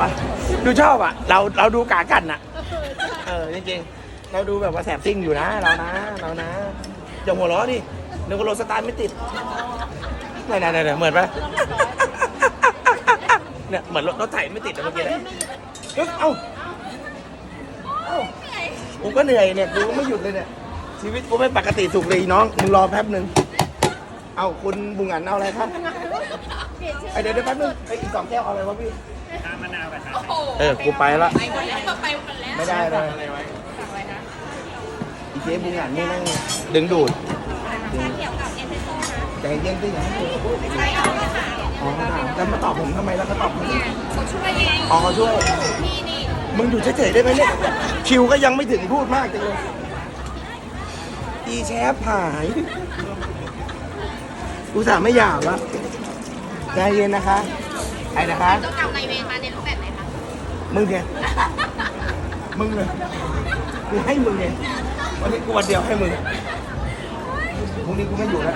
วะดูชอบอะ เราเราดูกากันอะ เออจริงๆเราดูแบบว่าแสบซิ่งอยู่นะ เรานะเรานะอย่าหัวเราะดินึกว่าโรถสตาร์ทไม่ติดไหนไหนไหนเหมือนปะเนี่ยเหมือนรถรถไถไม่ติดอะเมื่อกี้เนี่ยเอ้ยเอ้าเอ้ากูก็เหนื่อยเนี่ยกูก็ไม่หยุดเลยเนี่ยชีวิตกูไม่ปกติสุขเลยน้องมึงรอแป๊บหนึ่งเอาคุณบุงอันเอาอะไรครับ ไอเดี๋ยวเดี๋ยวแป๊บนึงไออีกสองแก้วเอาอะไรวะพี่ ชามะนาวกับชาโอ้โหเออกูไปละ ไปหมดแล้วไปหมดแล้วไม่ได้เลยอะไรไว้สั่งอะไรคะอีเจ๊บุงอันนี่แม่งดึงดูดชาเขียวกับเอสเปรสโซ่นะใจเย็นสิอย่าให้พูดใช่เอาเลยค่ะอ๋อแล้วมาตอบผมทำไมแล้วก็ตอบผมเขาช่วยเองอ๋อเขาช่วย นี่นี่มึงอยู่เฉยๆได้ไหมเนี่ย คิวก็ยังไม่ถึงพูดมากจังเลยอีแชฟหาย อุตส่าห์ไม่หยาบแล้ว ใจเย็นนะคะไอ้นะคะ ต้องนำนายเวรมาในรูปแบบไหนคะ มึงเนี่ย มึงเลยกูให้มึงเนี่ย วันนี้กูวันเดียวให้มึงพรุ่งนี้กูไม่อยู่แล้ว